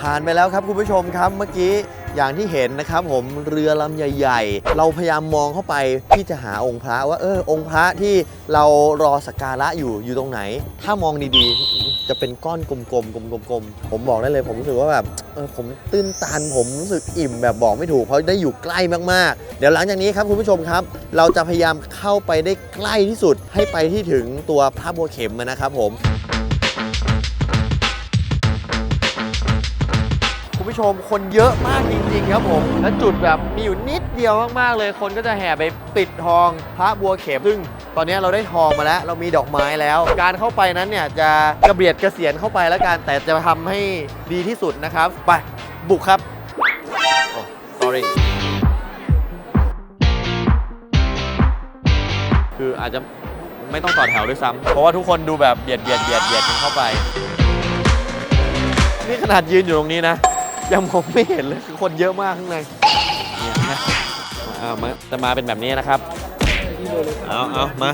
ผ่านไปแล้วครับคุณผู้ชมครับเมื่อกี้อย่างที่เห็นนะครับผมเรือลำใหญ่ ๆ เราพยายามมองเข้าไปที่จะหาองค์พระว่าเออองค์พระที่เรารอสักการะอยู่อยู่ตรงไหน ถ้ามองดีๆ จะเป็นก้อนกลมๆกลมๆกลมๆผมบอกได้เลย ผมรู้สึกว่าแบบเออผมตื้นตันผมรู้สึกอิ่มแบบบอกไม่ถูกเพราะได้อยู่ใกล้มากๆ เดี๋ยวหลังจากนี้ครับคุณผู้ชมครับ เราจะพยายามเข้าไปได้ใกล้ที่สุดให้ไปที่ถึงตัวพระบัวเข็มนะครับผม ผู้ชมคนเยอะมากจริงๆครับผม และจุดแบบมีอยู่นิดเดียวมากๆเลย คนก็จะแห่ไปปิดทองพระบัวเข็มซึ่งตอนนี้เราได้ทองมาแล้ว เรามีดอกไม้แล้ว การเข้าไปนั้นเนี่ยจะกระเบียดกระเสียนเข้าไปแล้วกันแต่จะทำให้ดีที่สุดนะครับ ไปบุกครับโอ้ sorry คืออาจจะไม่ต้องต่อแถวด้วยซ้ำเพราะว่าทุกคนดูแบบเบียดเบียดเบียดเบียดกันเข้าไป นี่ขนาดยืนอยู่ตรงนี้นะ ยังมองไม่เห็นเลยคือคนเยอะมากข้างในเนี่ยนะเอามาจะมาเป็นแบบนี้นะครับ เอาเอามา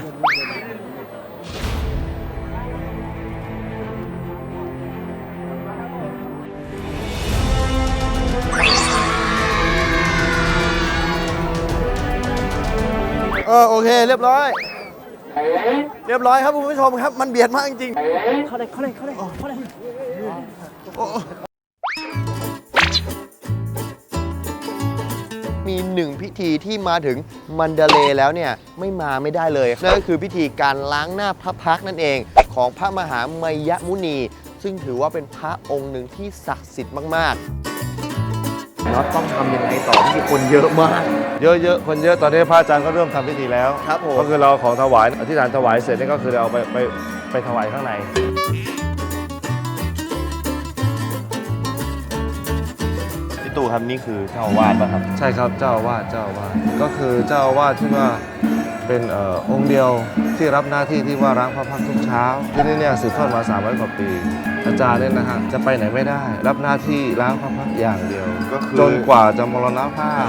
เออโอเค เรียบร้อย เรียบร้อยครับคุณผู้ชมครับ มันเบียดมากจริงๆเข้าเลยเข้าเลยเข้าเลยเข้าเลย ธีที่มาถึงมันเดเลย์แล้วเนี่ยไม่มาไม่ได้เลยนั่นก็คือพิธีการล้างหน้าพระพักตร์นั่นเอง ของพระมหาไมยมุนี ซึ่งถือว่าเป็นพระองค์หนึ่งที่ศักดิ์สิทธิ์มากๆน็อตต้องทำยังไงต่อที่คนเยอะมาก เยอะๆ คนเยอะตอนนี้พระอาจารย์ก็เริ่มทำพิธีแล้ว ครับผม ก็คือเราของถวายอธิษฐานถวายเสร็จนี่ก็คือเราเอาไปไปไปถวายข้างใน ตู่ครับนี่คือเจ้าอาวาสป่ะครับ ใช่ครับเจ้าอาวาสเจ้าอาวาสก็คือเจ้าอาวาสที่ว่าเป็นเอ่อองค์เดียวที่รับหน้าที่ที่ว่าล้างพระพักตร์ทุกเช้า ที่นี่เนี่ยสืบทอดมา300กว่าปี อาจารย์เนี่ยนะฮะจะไปไหนไม่ได้ รับหน้าที่ล้างพระพักตร์อย่างเดียว ก็คือ จนกว่าจะมรณภาพ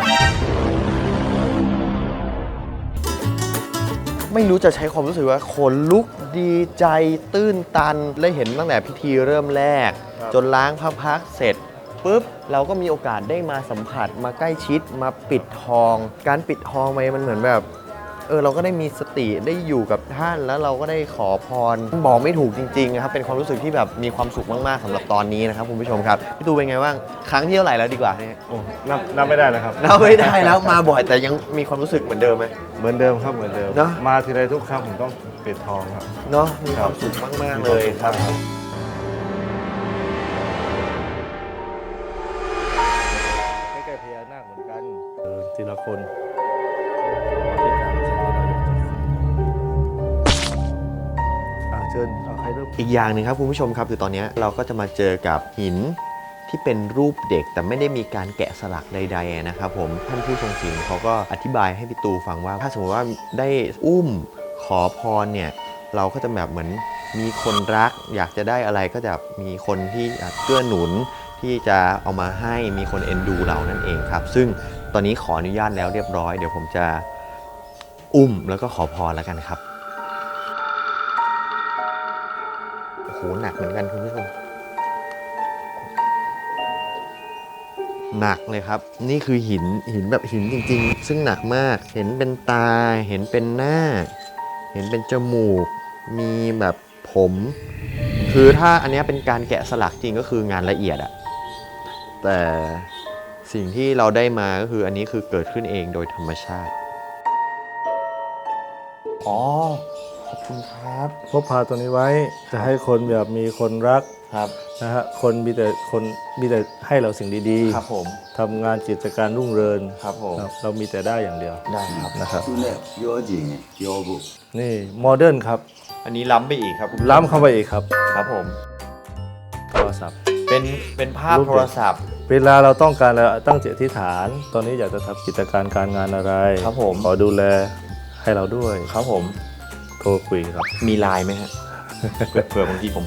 ไม่รู้จะใช้ความรู้สึกว่าขนลุกดีใจตื้นตันได้เห็นตั้งแต่พิธีเริ่มแรกครับจนล้างพระพักตร์เสร็จ ปุ๊บเราก็มีโอกาสได้มาสัมผัสมาใกล้ชิดมาปิดทอง การปิดทองไปมันเหมือนแบบเออเราก็ได้มีสติได้อยู่กับท่านแล้วเราก็ได้ขอพรบอกไม่ถูกจริงๆนะครับเป็นความรู้สึกที่แบบมีความสุขมากๆสำหรับตอนนี้นะครับคุณผู้ชมครับพี่ตูเป็นไงบ้างครั้งที่เท่าไหร่แล้วดีกว่าเนี่ยโอ้นับนับไม่ได้นะครับเราไม่ได้แล้วมาบ่อยแต่ยังมีความรู้สึกเหมือนเดิมไหม เหมือนเดิมครับเหมือนเดิมเนอะ มาทีไรทุกครั้งผมต้องปิดทองครับ เนาะมีความสุขมากๆเลยครับ ละคนเชิญเอาใครเริ่มอีกอย่างหนึ่งครับคุณผู้ชมครับคือตอนนี้เราก็จะมาเจอกับหินที่เป็นรูปเด็กแต่ไม่ได้มีการแกะสลักใดๆนะครับผมท่านผู้ทรงศีลเขาก็อธิบายให้พี่ตูฟังว่า ถ้าสมมติว่าได้อุ้มขอพรเนี่ยเราก็จะแบบเหมือนมีคนรัก อยากจะได้อะไรก็จะมีคนที่เกื้อหนุนที่จะเอามาให้มีคนเอ็นดูเรานั่นเองครับ ซึ่ง ตอนนี้ขออนุญาตแล้วเรียบร้อย เดี๋ยวผมจะอุ้มแล้วก็ขอพรแล้วกันครับ โอ้โห หนักเหมือนกันคุณผู้ชม หนักเลยครับ นี่คือหินหินแบบหินจริง ๆ ซึ่งหนักมาก เห็นเป็นตา เห็นเป็นหน้า เห็นเป็นจมูก มีแบบผม คือถ้าอันนี้เป็นการแกะสลักจริงก็คืองานละเอียดอะแต่ สิ่งที่เราได้มาก็คืออันนี้คือเกิดขึ้นเองโดยธรรมชาติ อ๋อ ขอบคุณครับพกพาตัวนี้ไว้จะให้คนแบบมีคนรักครับนะฮะคนมีแต่คนมีแต่ให้เราสิ่งดีๆครับผมทำงานจิตการรุ่งเรืองครับผมเรามีแต่ได้อย่างเดียวได้ครับนะครับชุดริงโยบุนี่โมเดิร์นครับ อันนี้ล้ำไปอีกครับล้ำเข้าไปอีกครับครับผมโทรศัพท์เป็นเป็นภาพโทรศัพท์ เวลาเราต้องการเราตั้งจิตอธิษฐาน ตอนนี้อยากจะทำกิจการการงานอะไรครับผม ขอดูแลให้เราด้วยครับผม โทรคุยครับ มีไลน์ไหมฮะ เผื่อเผื่อบางทีผม